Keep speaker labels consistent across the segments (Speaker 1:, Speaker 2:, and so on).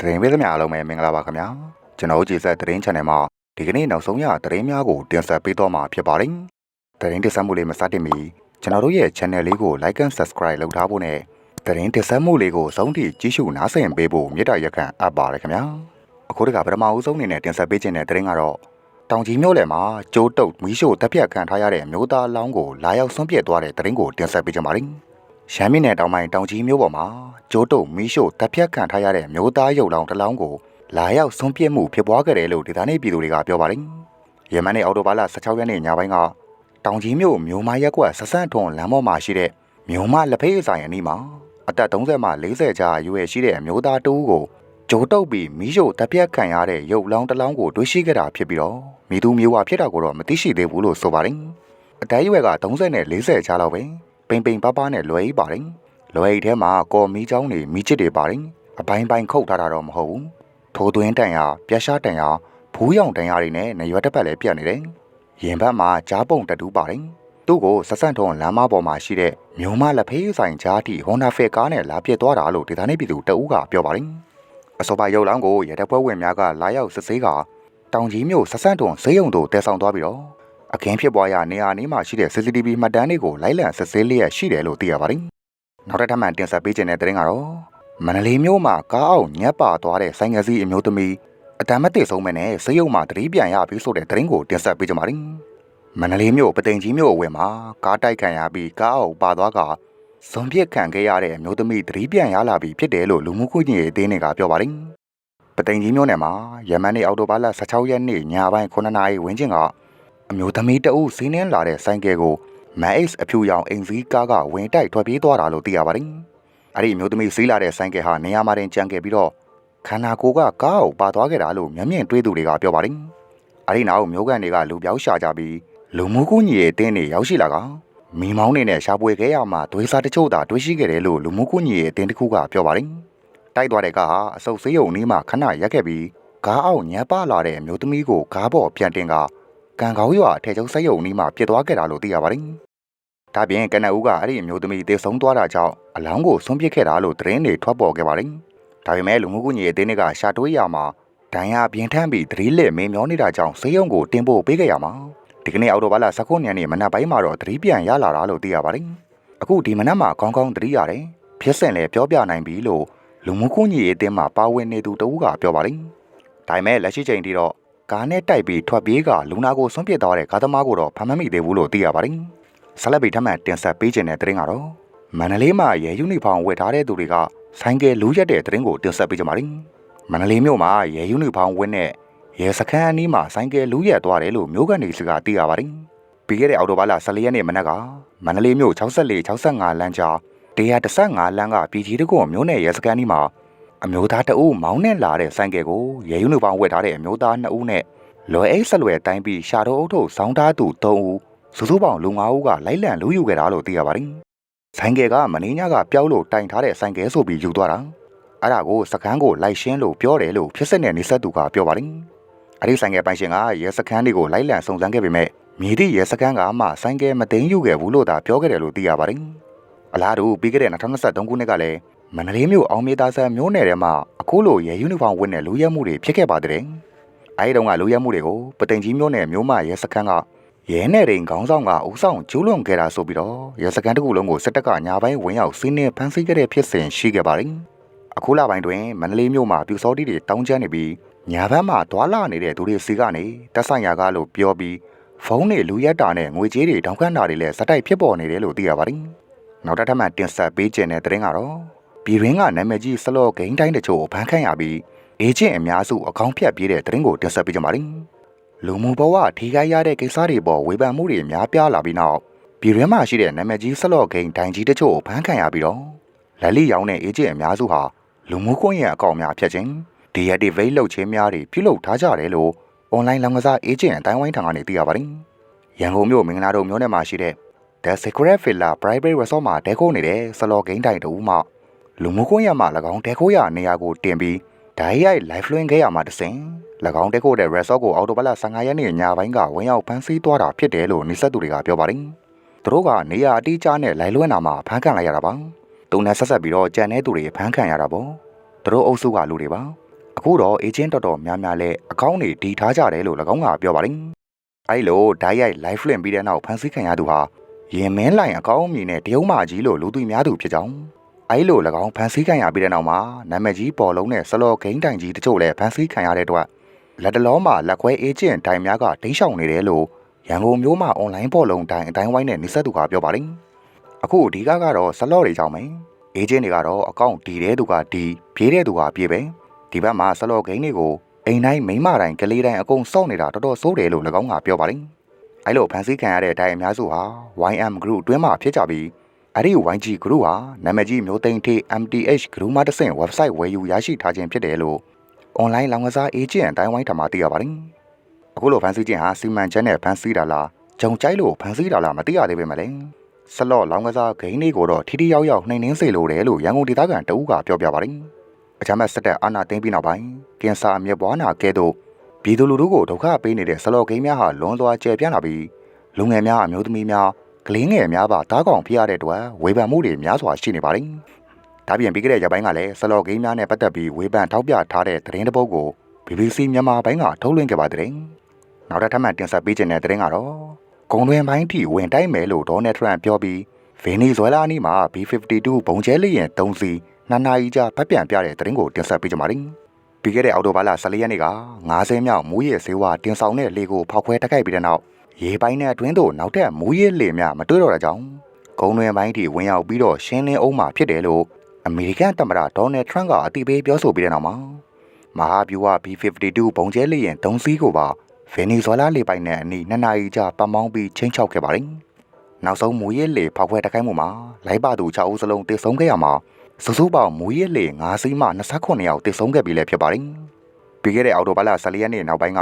Speaker 1: သတင်းပေးသမျှအားလုံးပဲမင်္ဂလာပါခင်ဗျာကျွန်တော်တို့ကြည်ဆက်သတင်း channel မှာဒီကနေ့နောက်ဆုံးရသတင်းများကိုတင်ဆက်ပေးတော့မှာဖြစ်ပါတယ်သတင်းတင်ဆက်မှုလေးမစတင်မီကျွန်တော်တို့ရဲ့ channel လေးကို like and subscribe လုပ်ထားဖို့နဲ့သတင်းတင်ဆက်မှုလေးကိုဆုံးထိကြည့်ရှုနားဆင်ပေးဖို့မေတ္တာရက်ခံအပ်ပါတယ်ခင်ဗျာအခုတကပထမဦးဆုံးအနေနဲ့တင်ဆက်ပေးခြင်းတဲ့သတင်းကတော့တောင်ကြီးမြို့လယ်မှာကျိုးတုတ်မီးရှို့တပ်ဖြတ်ခံထားရတဲ့မျိုးသားလောင်းကိုလာရောက်ဆွန့်ပစ်သွားတဲ့သတင်းကိုတင်ဆက်ပေးကြပါမယ် ရှမ်းပြည်နယ်တောင်ပိုင်းတောင်ကြီးမြို့ပေါ်မှာကျိုးတုတ်မီးရှို့တပ်ဖြတ်ခံထားရတဲ့မျိုးသားရုပ်လောင်းတစ်လောင်းကိုလာရောက်ဆွန့်ပစ်မှုဖြစ်ပွားခဲ့တယ်လို့ဒေသနေပြည်သူတွေကပြောပါတယ်။ယမန်နေ့အော်တိုဘာလ16ရက်နေ့ညပိုင်းကတောင်ကြီးမြို့မြို့မရက်ကွက်ဆဆန့်ထွန်လမ်းပေါ်မှာရှိတဲ့မြို့မလက်ဖေးဆိုင်အနီးမှာအသက်30မှ40ကြာအရွယ်ရှိတဲ့အမျိုးသားတဦးကိုကျိုးတုတ်ပြီးမီးရှို့တပ်ဖြတ်ခံရတဲ့ရုပ်လောင်းတစ်လောင်းကိုတွေ့ရှိခဲ့တာဖြစ်ပြီးတော့မိသူမျိုးဝဖြစ်တာကိုတော့မသိရှိသေးဘူးလို့ဆိုပါတယ်။အသက်အရွယ်က30နဲ့40ကြာလောက်ပဲ ပိန်ပိန်ပါးပါးနဲ့လွယ်ဤပါတယ်။လွယ်ဤထဲမှာကော်မီးချောင်းတွေမီးချစ်တွေပါတယ်။အပိုင်းပိုင်းခုတ်ထားတာတော့မဟုတ်ဘူး။ထိုးသွင်းတန်ရပြက်ရှားတန်ရဘူးရောင်တန်ရတွေနဲ့နေရွက်တစ်ပတ်လည်းပြတ်နေတယ်။ရင်ဘတ်မှာကြားပုံတတူးပါတယ်။သူ့ကိုဆက်ဆန့်ထုံလမ်းမပေါ်မှာရှိတဲ့မြို့မလက်ဖေးဆိုင်ကြားထိဟွန်ဒါဖက်ကားနဲ့လာပြစ်သွားတာလို့ဒေသနေပြည်သူတအူးကပြောပါတယ်။အစောပါရုပ်လောင်းကိုရတဲ့ပွဲဝင်များကလာရောက်စစ်ဆေးကတောင်ကြီးမြို့ဆက်ဆန့်ထုံဈေးရုံတို့တဲဆောင်သွားပြီးတော့ အခင်းဖြစ်ပွားရာနေရာนี้မှာရှိတဲ့ CCTV မှတ်တမ်းတွေကိုလိုက်လံစစ်ဆေးလျက်ရှိတယ်လို့သိရပါတယ်။နောက်တစ်ထပ်မှတင်ဆက်ပေးခြင်းတဲ့သတင်းကတော့မန္တလေးမြို့မှာကားအောင်ညက်ပါသွားတဲ့ဆိုင်ငယ်စီအမျိုးသမီးအတမ်းမတည်ဆုံးမနဲ့စေယုံမှာတတိပြန်ရပြီးဆိုတဲ့သတင်းကိုတင်ဆက်ပေးကြပါမယ်။မန္တလေးမြို့ပသိမ်ကြီးမြို့အဝယ်မှာကားတိုက်ခံရပြီးကားအောင်ပါသွားကဇွန်ပြစ်ခံခဲ့ရတဲ့အမျိုးသမီးတတိပြန်ရလာပြီးဖြစ်တယ်လို့လူမှုကွန်ရက်အသင်းတွေကပြောပါတယ်။ပသိမ်ကြီးမြို့နယ်မှာယမန်နေ့အောက်တိုဘာလ16ရက်နေ့ညပိုင်း9နာရီဝန်းကျင်က အမျိုးသမီးတအုပ်စီးနှင်းလာတဲ့ဆိုင်ကယ်ကိုမန်အိတ်အဖြူရောင်အိမ်စည်းကားကဝင်တိုက်ထွက်ပြေးသွားတာလို့သိရပါတယ်။အဲ့ဒီအမျိုးသမီးစီးလာတဲ့ဆိုင်ကယ်ဟာနေရာမှာတင်ကြံခဲ့ပြီးတော့ခန္ဓာကိုယ်ကကားကိုပါသွားခဲ့တာလို့မျက်မြင်တွေ့သူတွေကပြောပါတယ်။အဲ့ဒီနောက်မျိုးကန်တွေကလူပြောက်ရှာကြပြီးလူမှုကူညီရေးအတင်းတွေရောက်ရှိလာကမိမောင်းနေနဲ့ရှာပွေခဲ့ရမှသွေးစားတချို့သာတွေ့ရှိခဲ့တယ်လို့လူမှုကူညီရေးအတင်းတစ်ခုကပြောပါတယ်။တိုက်သွားတဲ့ကားဟာအဆုပ်ဆေးရုံနီးမှခဏရက်ခဲ့ပြီးကားအောင်ညံပလာတဲ့အမျိုးသမီးကိုကားပေါ်ပြန်တင်က ကံကောင်းရွာအထက်ကျုံစက်ရုံနီးမှာပြစ်သွားခဲ့တာလို့သိရပါတယ်။ဒါပြင်ကနအူးကအဲ့ဒီအမျိုးသမီးတေဆုံးသွားတာကြောင့်အလောင်းကိုဆွန့်ပစ်ခဲ့တာလို့သတင်းတွေထွက်ပေါ်ခဲ့ပါတယ်။ဒါပေမဲ့လူမှုကူညီရေးအသင်းတွေကရှာတွေးရမှာဒဏ်ရာပြင်းထန်ပြီးသတိလက်မင်းမျောနေတာကြောင့်စေယုံကိုတင်ပို့ပေးခဲ့ရမှာဒီကနေ့အော်တိုဘာလ19ရက်နေ့မနက်ပိုင်းမှာတော့သတိပြန်ရလာတာလို့သိရပါတယ်။အခုဒီမနက်မှာကောင်းကောင်းသတိရတယ်။ဖြစ်စဉ်လည်းပြောပြနိုင်ပြီလို့လူမှုကူညီရေးအသင်းမှာပါဝင်နေသူတဦးကပြောပါတယ်။ဒါပေမဲ့လက်ရှိချိန်ထိတော့ ကားနဲ့တိုက်ပြီးထွက်ပြေးကလူနာကိုဆွန့်ပစ်သွားတဲ့ကားသမားကိုတော့ဖမ်းမမိသေးဘူးလို့သိရပါတယ်။ဆက်လက်ပြီးထပ်မံတင်ဆက်ပေးခြင်းတဲ့သတင်းကတော့မန္တလေးမှာရဲယူနီဖောင်းဝတ်ထားတဲ့သူတွေကဆိုင်ကယ်လူရက်တဲ့သတင်းကိုတင်ဆက်ပေးကြပါမယ်။မန္တလေးမြို့မှာရဲယူနီဖောင်းဝတ်တဲ့ရဲစခန်းအနီးမှာဆိုင်ကယ်လူရက်သွားတယ်လို့မြို့ကန်တွေကသိရပါတယ်။ပြီးခဲ့တဲ့အောက်တိုဘာလ14ရက်နေ့မနက်ကမန္တလေးမြို့64 65လမ်းကြား115လမ်းကပြည်ကြီးတကုံမြို့နယ်ရဲစခန်းအနီးမှာ အမျိုးသားတအုပ်မောင်းနဲ့လာတဲ့ဆိုင်ကယ်ကိုရဲယူနီဖောင်းဝတ်ထားတဲ့အမျိုးသား2ဦးနဲ့လွယ်အိတ်ဆက်လွယ်တိုင်းပြီးရှာတော်အုပ်ထုပ်စောင်းထားသူ3ဦးစုစုပေါင်းလူ9ဦးကလိုက်လံလူယူခဲ့တာလို့သိရပါတယ်။ဆိုင်ကယ်ကမင်းညကပျောက်လို့တိုင်ထားတဲ့ဆိုင်ကယ်ဆိုပြီးယူသွားတာ။အဲ့ဒါကိုစကန်းကိုလိုက်ရှင်းလို့ပြောတယ်လို့ဖြစ်စစ်နဲ့နေဆက်သူကပြောပါတယ်။အဲ့ဒီဆိုင်ကယ်ပိုင်ရှင်ကရဲစခန်းတွေကိုလိုက်လံစုံစမ်းခဲ့ပေမဲ့မြေတိရဲစခန်းကမှဆိုင်ကယ်မသိမ်းယူခဲ့ဘူးလို့သာပြောခဲ့တယ်လို့သိရပါတယ်။အလားတူပြီးခဲ့တဲ့2023ခုနှစ်ကလည်း မန္တလေးမြို့အောင်မြေသားဆန်းမြို့နယ်ထဲမှာအခုလိုရဲယူနီဖောင်းဝတ်တဲ့လူရဲမှုတွေဖြစ်ခဲ့ပါတဲ့။အဲဒီတုန်းကလူရဲမှုတွေကိုပသိမ်ကြီးမြို့နယ်မြို့မရဲစခန်းကရဲနယ်ရင်ခေါင်းဆောင်ကအုပ်ဆောင်ကျူးလွန်ခဲ့တာဆိုပြီးတော့ရဲစခန်းတစ်ခုလုံးကိုစစ်တပ်ကညာပိုင်းဝင်ရောက်စီးနင်းဖမ်းဆီးခဲ့တဲ့ဖြစ်စဉ်ရှိခဲ့ပါတယ်။အခုလပိုင်းတွင်မန္တလေးမြို့မှာပြူစောတိတွေတောင်းကျမ်းနေပြီးညာဘက်မှာသွာလာနေတဲ့သူတွေစီကနေတက်ဆိုင်ရာကလို့ပြောပြီးဖုန်းတွေလူရက်တာနဲ့ငွေကြေးတွေတောင်းခံတာတွေလည်းစတိုက်ဖြစ်ပေါ်နေတယ်လို့သိရပါတယ်။နောက်တစ်ထပ်မှတင်ဆက်ပေးခြင်းတဲ့သတင်းကတော့ ပြည်ရင်းကနာမည်ကြီးဆလော့ဂိမ်းတိုင်းတချို့ဖမ်းခံရပြီးအေဂျင့်အများစုအကောင့်ဖြတ်ပြေးတဲ့သတင်းကိုတင်ဆက်ပေးကြပါမယ်။လူမှုဘဝထိခိုက်ရတဲ့ကိစ္စတွေပေါ်ဝေဖန်မှုတွေများပြားလာပြီးနောက်ပြည်ရင်းမှာရှိတဲ့နာမည်ကြီးဆလော့ဂိမ်းတိုင်းကြီးတချို့ဖမ်းခံရပြီးတော့လက်လိရောင်းတဲ့အေဂျင့်အများစုဟာလူမှုကွန်ရက်အကောင့်များဖြတ်ခြင်း deactivate လုပ်ခြင်းများတွေပြုလုပ်ထားကြတယ်လို့ online လောင်းကစားအေဂျင့်အတိုင်းဝိုင်းထံကနေသိရပါတယ်။ရန်ကုန်မြို့မင်္ဂလာတုံမြို့နယ်မှာရှိတဲ့ The Secret Villa Private Resort မှာတဲခိုးနေတဲ့ဆလော့ဂိမ်းတိုင်းတူမှ လူမှုကွန်ရက်မှာ၎င်းတဲခိုးရနေရာကိုတင်ပြီးဓာတ်ရိုက် live လွှင့်ခဲ့ရမှာတစဉ်၎င်းတဲခိုးတဲ့ resort ကိုအော်တိုဘလ15ရက်နေ့ညပိုင်းကဝင်ရောက်ဖမ်းဆီးသွားတာဖြစ်တယ်လို့နေဆက်သူတွေကပြောပါတယ်။သူတို့ကနေရာအတိအကျနဲ့လိုက်လွှင့်တာမှာဖမ်းခံလိုက်ရတာပါ။သူနဲ့ဆက်ဆက်ပြီးတော့ကြံတဲ့သူတွေဖမ်းခံရတာပေါ့။သူတို့အုပ်စုကလူတွေပါအခုတော့အေဂျင့်တော်တော်များများလဲအကောင့်တွေဒီထားကြတယ်လို့၎င်းကပြောပါတယ်အဲ့လိုဓာတ်ရိုက် live လွှင့်ပြီးတဲ့နောက်ဖန်ဆီးခံရသူဟာရင်မင်းလိုင်အကောင့်အမည်နဲ့တရုတ်မာကြီးလို့လူသူများသူဖြစ်ကြောင်း အဲ့လို၎င်းဖန်ဆီးခံရပြီးတဲ့နောက်မှာနာမည်ကြီးပေါ်လုံးနဲ့ဆလော်ဂိမ်းတိုင်ကြီးတချို့လည်းဖန်ဆီးခံရတဲ့အတွက်လက်တလုံးမှာလက်ခွဲအေဂျင့်တိုင်များကတိတ်ရှောင်နေတယ်လို့ရန်ကုန်မြို့မှာအွန်လိုင်းပေါ်လုံးတိုင်အတိုင်းဝိုင်းနဲ့နှိစက်သူကပြောပါတယ်အခုအဓိကကတော့ဆလော့တွေကြောင့်ပဲအေဂျင့်တွေကတော့အကောင့်ဒီတဲ့သူကဒီပြေးတဲ့သူကပြေးပဲဒီဘက်မှာဆလော့ဂိမ်းတွေကိုအိမ်တိုင်းမိန်းမတိုင်းကလေးတိုင်းအကုန်စောင့်နေတာတော်တော်စိုးတယ်လို့၎င်းကပြောပါတယ်အဲ့လိုဖန်ဆီးခံရတဲ့အတိုင်းအများစုဟာ YM Group အတွင်းမှာဖြစ်ကြပြီး အဲ့ဒီ YG Group ဟာနာမည်ကြီးမျိုးသိန်းထေး MTH Group မှတစ်ဆင့် website ဝယ်ယူရရှိထားခြင်းဖြစ်တယ်လို့ online လောင်ကစား agent အတိုင်းဝိုင်းထံမှသိရပါတယ်အခုလိုဖန်ဆီးခြင်းဟာစီမံချက်နဲ့ဖန်ဆီးတာလားဂျုံကြိုက်လို့ဖန်ဆီးတာလားမသိရသေးပေမဲ့လည်းဆလော့လောင်ကစားဂိမ်းတွေကိုတော့ထိထိရောက်ရောက်နှိမ်နှင်းစေလိုတယ်လို့ရန်ကုန်ဒေသခံတအူးကပြောပြပါတယ်အချမ်းမဲ့စက်တဲ့အာနာသိမ့်ပြီးနောက်ပိုင်းကင်ဆာမြက်ပွားနာကဲ့သို့ပြည်သူလူထုကိုဒုက္ခပေးနေတဲ့ဆလော့ဂိမ်းများဟာလွန်သွားကျယ်ပြန့်လာပြီးလူငယ်များအမျိုးသမီးများ ကလေးငယ်များပါတားကောင်ဖြစ်ရတဲ့အတွက်ဝေဖန်မှုတွေများစွာရှိနေပါတယ်။ဒါပြင်ပြီးခဲ့တဲ့ရက်ပိုင်းကလည်းဆလော့ဂိမ်းများနဲ့ပတ်သက်ပြီးဝေဖန်ထောက်ပြထားတဲ့သတင်းတစ်ပုဒ်ကို BBC မြန်မာပိုင်းကထုတ်လွှင့်ခဲ့ပါတဲ့။နောက်ထပ်ထပ်မံတင်ဆက်ပေးခြင်းတဲ့သတင်းကတော့ဂုံတွင်ပိုင်းထိဝင်တိုက်မယ်လို့ဒေါ်နယ်ထရန့်ပြောပြီးဗင်နီဇွဲလားနီးမှာ B52 ဘုံကျဲလေးရင်3စီနှစ်နာရီကြာဖက်ပြန်ပြတဲ့သတင်းကိုတင်ဆက်ပေးကြပါမယ်။ပြီးခဲ့တဲ့အောက်တိုဘာလ14ရက်နေ့က90မြောက်မူရည်ဆေးဝါးတင်ဆောင်တဲ့လေကိုဖောက်ခွဲတိုက်ခိုက်ပြီးတဲ့နောက် ရေပိုင်းနဲ့အတွင်းသို့နောက်ထပ်မူရည်လေများမတွေ့တော့တဲ့ကြောင်းဂုံတွင်ပိုင်းထိဝင်ရောက်ပြီးတော့ရှင်းလင်းအောင်မှာဖြစ်တယ်လို့အမေရိကန်သမ္မတဒေါ်နယ်ထရန့်ကအတိပေးပြောဆိုပြီးတဲ့နောက်မှာမဟာဗျူဟာ B52 ဘုံကျဲလေးရင်3စီးကိုပါဗင်နီဇွဲလားလေပိုင်နဲ့အနီးနှစ်နာရီကြာပတ်မောင်းပြီးချင်းချောက်ခဲ့ပါတယ်။နောက်ဆုံးမူရစ်လေဖောက်ခွဲတိုက်ခိုက်မှုမှာလိုက်ပါသူ6ဦးစလုံးတေဆုံးခဲ့ရမှာစုစုပေါင်းမူရစ်လေ9စီးမှ29ယောက်တေဆုံးခဲ့ပြီလည်းဖြစ်ပါတယ်။ပြီးခဲ့တဲ့အောက်တိုဘာလ14ရက်နေ့နောက်ပိုင်းက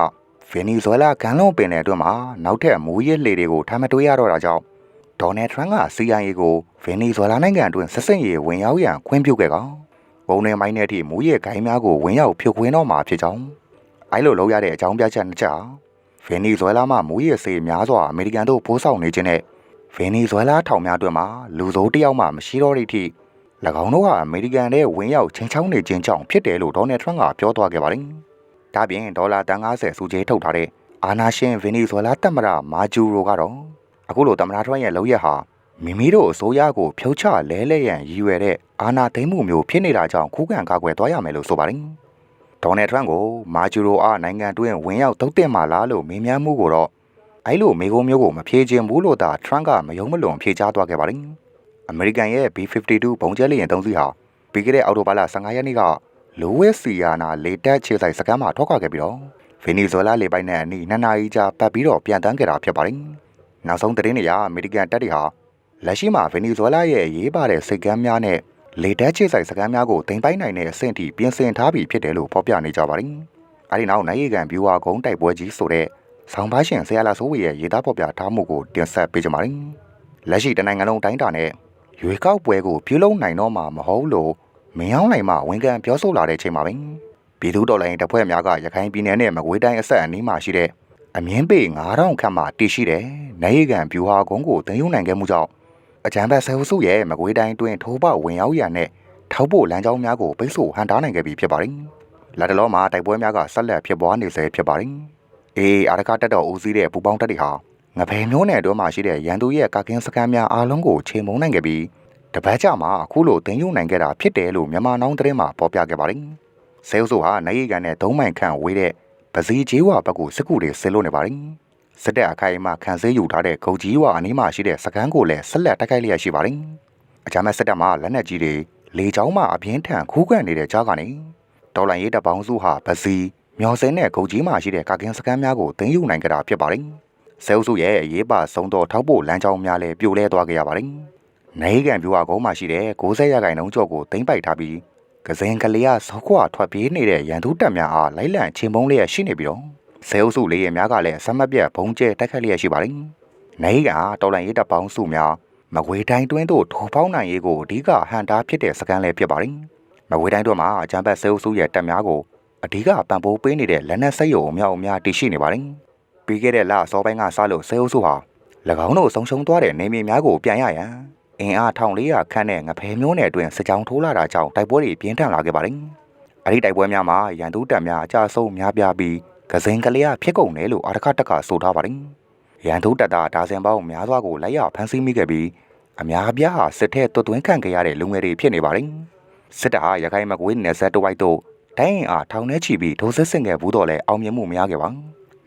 Speaker 1: ဗင်နီဇွဲလားဂန်လွန်ပင်နယ်အတွင်းမှာနောက်ထပ်မူရစ်လေတွေကိုထပ်မတွေ့ရတော့တာကြောင့်ဒေါ်နယ်ထရန့်က CIA ကိုဗင်နီဇွဲလားနိုင်ငံအတွင်းဆက်စပ်ရေးဝင်ရောက်ရန်ခွင့်ပြုခဲ့ကောင်ပုံနေမိုင်းတဲ့အထိမူရစ်ဂိုင်းများကိုဝင်ရောက်ဖြုတ်ခွင်းတော့မှာဖြစ်ကြောင်းအဲလိုလုပ်ရတဲ့အကြောင်းပြချက်နှစ်ချက်ဗင်နီဇွဲလားမှမူရစ်စေများစွာအမေရိကန်တို့ပိုးဆောင်နေခြင်းနဲ့ဗင်နီဇွဲလားထောင်များအတွင်းမှာလူဆိုးတယောက်မှမရှိတော့တဲ့အထိ၎င်းတို့ဟာအမေရိကန်ရဲ့ဝင်ရောက်ချင်းချောင်းနေခြင်းကြောင့်ဖြစ်တယ်လို့ဒေါ်နယ်ထရန့်ကပြောသွားခဲ့ပါတယ်။ ဒါပြင်ဒေါ်လာတန်90စုချေးထုတ်ထားတဲ့အာနာရှင်ဗင်နီဇွဲလားတပ်မရမာဂျူရိုကတော့အခုလိုသမ္မတထရန့်ရဲ့လုပ်ရက်ဟာမိမိတို့အစိုးရကိုဖြုတ်ချလဲလဲရန်ရည်ရွယ်တဲ့အာဏာသိမ်းမှုမျိုးဖြစ်နေတာကြောင့်ခုခံကာကွယ်သွားရမယ်လို့ဆိုပါတယ်။ဒေါ်နယ်ထရန့်ကိုမာဂျူရိုအားနိုင်ငံတွင်းဝင်ရောက်တုတ်တင်မှလားလို့မေးမြန်းမှုကိုတော့အဲ့လိုမေကုံးမျိုးကိုမဖြေခြင်းဘူးလို့သာထရန့်ကမယုံမလွန်ဖြေကြားသွားခဲ့ပါတယ်။အမေရိကန်ရဲ့ B52 ဘုံကျဲလေယာဉ်သုံးစီးဟာပြီးခဲ့တဲ့အောက်တိုဘာလ15ရက်နေ့က လိုဝက်စီယာနာလေတက်ခြေဆိုင်စကမ်းမှာထောက်ခွာခဲ့ပြီးတော့ဗင်နီဇွဲလားလေပိုင်နဲ့အနီးနှစ်နာရီကြာပတ်ပြီးတော့ပြန်တန်းခဲ့တာဖြစ်ပါတယ်။နောက်ဆုံးသတင်းတွေအရအမေရိကန်တပ်တွေဟာလက်ရှိမှာဗင်နီဇွဲလားရဲ့ရေးပါတဲ့စိတ်ကမ်းများနဲ့လေတက်ခြေဆိုင်စကမ်းများကိုတင်ပိုင်းနိုင်တဲ့အဆင့်ထိပြင်ဆင်ထားပြီးဖြစ်တယ်လို့ဖော်ပြနေကြပါတယ်။အဲဒီနောက်နိုင်ရီကန်ဗျူဟာကုန်းတိုက်ပွဲကြီးဆိုတဲ့ဆောင်းပါရှင်ဆရာလာဆိုးဝေရဲ့ရေးသားဖော်ပြထားမှုကိုတင်ဆက်ပေးကြပါမယ်။လက်ရှိတနိုင်ငံလုံးတိုင်းတာနဲ့ရွေကောက်ပွဲကိုပြုလုပ်နိုင်တော့မှာမဟုတ်လို့ မင်းအောင်နိုင်မှဝန်ခံပြောဆိုလာတဲ့ချိန်မှာပဲပြည်သူတော်လိုင်းတပ်ဖွဲ့များကရခိုင်ပြည်နယ်နဲ့မကွေးတိုင်းအဆက်အနီးမှာရှိတဲ့အမြင့်ပေ9000ခန့်မှတည်ရှိတဲ့နိုင်ရီကန်ဗျူဟာကုန်းကိုတင်ယူနိုင်ခဲ့မှုကြောင့်အကြံဖက်ဆဲဟုစုရဲ့မကွေးတိုင်းတွင်ထိုးပဝင်ရောက်ရန်နဲ့ထောက်ဖို့လမ်းကြောင်းများကိုပိတ်ဆို့ဟန်တားနိုင်ခဲ့ပြီဖြစ်ပါတယ်။လက်တလောမှာတိုက်ပွဲများကဆက်လက်ဖြစ်ပွားနေဆဲဖြစ်ပါတယ်။အေးအာရကတက်တော်ဦးစီးတဲ့ပူပေါင်းတပ်တွေဟာငပယ်မျိုးနယ်အတွင်းမှာရှိတဲ့ရန်သူရဲ့ကာကင်းစခန်းများအားလုံးကိုချိန်မုံနိုင်ခဲ့ပြီး တပတ်ကြာမှအခုလိုတင်ယူနိုင်ခဲ့တာဖြစ်တယ်လို့မြန်မာနောင်သတင်းမှာပေါ်ပြခဲ့ပါတယ်။ဆဲဟုစုဟာနိုင်ရီကန်နဲ့သုံးမိုင်ခန့်ဝေးတဲ့ပစီကျေးဝဘက်ကိုစစ်ကူတွေဆင်းလို့နေပါတယ်။စစ်တပ်အခိုင်အမာခံစည်းယူထားတဲ့ဂုတ်ကြီးဝါအနီးမှာရှိတဲ့စကန်းကိုလည်းဆက်လက်တိုက်ခိုက်လျက်ရှိပါတယ်။အကြမ်းမဲ့စစ်တပ်မှလက်နက်ကြီးတွေလေကြောင်းမှအပြင်းထန်ခူးကွန့်နေတဲ့ကြားကနေဒေါ်လာရေးတပ်ပေါင်းစုဟာပစီမျော်စဲနဲ့ဂုတ်ကြီးမှာရှိတဲ့ကာကင်းစကန်းများကိုသိမ်းယူနိုင်ကြတာဖြစ်ပါတယ်။ဆဲအုပ်စုရဲ့အရေးပါဆုံးသောထောက်ပို့လမ်းကြောင်းများလည်းပြိုလဲသွားခဲ့ရပါတယ်။ နေကန်ပြူဟာကုန်းမှာရှိတဲ့60ရာခိုင်နှုန်းကျော်ကိုသိမ်းပိုက်ထားပြီးကစင်ကလေးကစောခွာထွက်ပြေးနေတဲ့ရန်သူတပ်များအားလိုက်လံချင်းပုံးလျက်ရှိနေပြီးတော့ဆဲအုပ်စုလေးရများကလည်းဆက်မပြတ်ဘုံကျဲတိုက်ခတ်လျက်ရှိပါတယ်။နိုင်ကတော်လန်ရေးတပ်ပေါင်းစုများမကွေတိုင်းတွင်းသို့ထိုးပေါင်းနိုင်ရေးကိုအဓိကဟန်တာဖြစ်တဲ့စကန်လည်းဖြစ်ပါတယ်။မကွေတိုင်းတွင်းမှာအကြမ်းဖက်ဆဲအုပ်စုရဲ့တပ်များကိုအဓိကပံ့ပိုးပေးနေတဲ့လက်နက်စိတ်ရုံအများအများတည်ရှိနေပါတယ်။ပြီးခဲ့တဲ့လအစောပိုင်းကစလို့ဆဲအုပ်စုဟာ၎င်းတို့ဆုံးရှုံးသွားတဲ့နေမြေများကိုပြန်ရရန် အင်အား1400ခန့်နဲ့ငဖဲမျိုးနယ်အတွင်းစစ်ကြောင်းထိုးလာတာကြောင့်တိုက်ပွဲတွေပြင်းထန်လာခဲ့ပါတယ်။အဲ့ဒီတိုက်ပွဲများမှာရန်သူတပ်များအကြဆုံးများပြားပြီးကစင်ကလေးကဖြစ်ကုန်တယ်လို့အာရခတက်ကဆိုထားပါတယ်ရန်သူတပ်သားဒါဇင်ပေါင်းများစွာကိုလိုက်ရဖမ်းဆီးမိခဲ့ပြီးအများအပြားဟာစစ်ထဲတွတ်သွင်းခံခဲ့ရတဲ့လူငယ်တွေဖြစ်နေပါတယ်စစ်တပ်ဟာရခိုင်မကွေးနယ်စပ်တဝိုက်တို့တိုင်းရင်အားထောင်ထဲချီပြီးဒိုးစစ်ဆင်ခဲ့ဘူးတော့လဲအောင်မြင်မှုမရခဲ့ပါ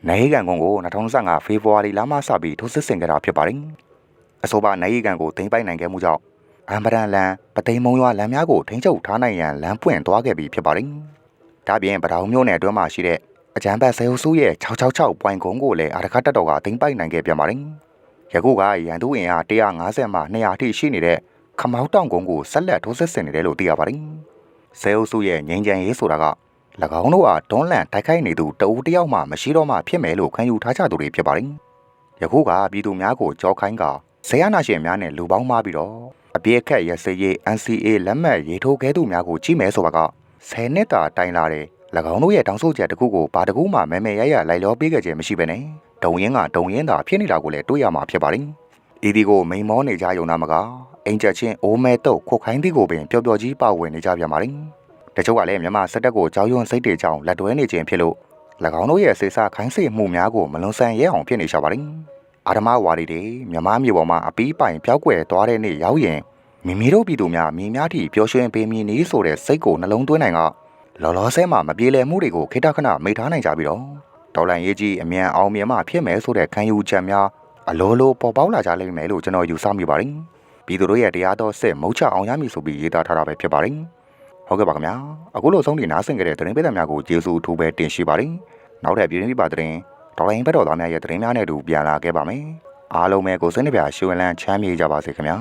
Speaker 1: နိုင်ကန်ကုန်းကို2025ဖေဖော်ဝါရီလမှစပြီးဒိုးစစ်ဆင်ခဲ့တာဖြစ်ပါတယ် အဆိုပါနိုင်ကန်ကိုသိမ်းပိုက်နိုင်ခဲ့မှုကြောင့်အမ်ပဒန်လန်ပသိမ်မုံရွာလမ်းများကိုထိန်းချုပ်ထားနိုင်ရန်လမ်းပွင့်သွားခဲ့ပြီဖြစ်ပါတယ်ဒါပြင်ပတောင်မြို့နယ်အတွင်းမှာရှိတဲ့အကြမ်းဖက်ဆဲအုပ်စုရဲ့666ပွိုင်ကုန်းကိုလည်းအာရခတက်တော်ကသိမ်းပိုက်နိုင်ခဲ့ပြန်ပါတယ်ယခုကရန်သူအင်အား150မှ200အထိရှိနေတဲ့ခမောက်တောင်ကုန်းကိုဆက်လက်ထိုးစစ်ဆင်နေတယ်လို့သိရပါတယ်ဆဲအုပ်စုရဲ့ငြိမ်းချမ်းရေးဆိုတာက၎င်းတို့ဟာတွန်းလန့်တိုက်ခိုက်နေသူတအူးတယောက်မှမရှိတော့မှဖြစ်မယ်လို့ခံယူထားကြသူတွေဖြစ်ပါတယ် ယခုကပြည်သူများကိုကြောခိုင်းကဆရာနာရှင်များနဲ့လူပေါင်းမားပြီးတော့အပြည့်အခက်ရစရေး NCA လက်မှတ်ရေးထိုးခဲ့သူများကိုကြည့်မဲဆိုပါက10နှစ်တာတိုင်လာတယ်၎င်းတို့ရဲ့တောင်းဆိုချက်တစ်ခုကိုဘာတစ်ခုမှမဲမဲရရလိုက်လောပေးခဲ့ခြင်းမရှိဘဲနဲ့ဒုံရင်ကဒုံရင်သာဖြစ်နေတာကိုလည်းတွေ့ရမှာဖြစ်ပါတယ်။ဤဒီကိုမိန်မောနေကြယုံနာမကအင်ချက်ချင်းအိုးမဲတော့ခုတ်ခိုင်းသည်ကိုပင်ပျော်ပျော်ကြီးပါဝင်နေကြပြန်ပါတယ်။တချို့ကလည်းမြန်မာစစ်တပ်ကိုကြောက်ရွံ့စိတ်တွေကြောင့်လက်တွဲနေခြင်းဖြစ်လို့၎ င်းတို့ရဲ့စေစာခိုင်းစေမှုများကိုမလွန်ဆန်ရဲအောင်ဖြစ်နေကြပါတယ်။အာဓမဝါဒီတွေမြန်မာမျိုးပေါ်မှာအပီးပိုင်ပြောက်ွယ်သွားတဲ့နေ့ရောက်ရင်မိမိတို့ပြည်သူများမိများထိပျော်ရွှင်ပေးမည်နည်းဆိုတဲ့စိတ်ကိုနှလုံးသွင်းနိုင်ကလောလောဆယ်မှာမပြေလည်မှုတွေကိုခိတခဏမိထားနိုင်ကြပြီတော့ဒေါ်လာရေးကြီးအမြန်အောင်မြင်မှဖြစ်မယ်ဆိုတဲ့ခံယူချက်များအလိုလိုပေါ်ပေါက်လာကြလိမ့်မယ်လို့ကျွန်တော်ယူဆမိပါတယ်ပြည်သူတို့ရဲ့တရားတော်စစ်မုတ်ချအောင်ရမည်ဆိုပြီးရေးသားထားတာပဲဖြစ်ပါတယ် ဟုတ်ကဲ့ပါခင်ဗျာအခုလိုဆုံးဒီနားဆင်ကြတဲ့သတင်းပေးသမားကိုကျေးဇူးအထူးပဲတင်ရှိပါတယ်နောက်ထပ်ပြည်တွင်းပြည်ပသတင်းဒေါ်လာရင်ဘက်တော်သားများရဲ့သတင်းများနဲ့အတူပြန်လာခဲ့ပါမယ်အားလုံးပဲကိုစိတ်နှပြရွှင်လန်းချမ်းမြေ့ကြပါစေခင်ဗျာ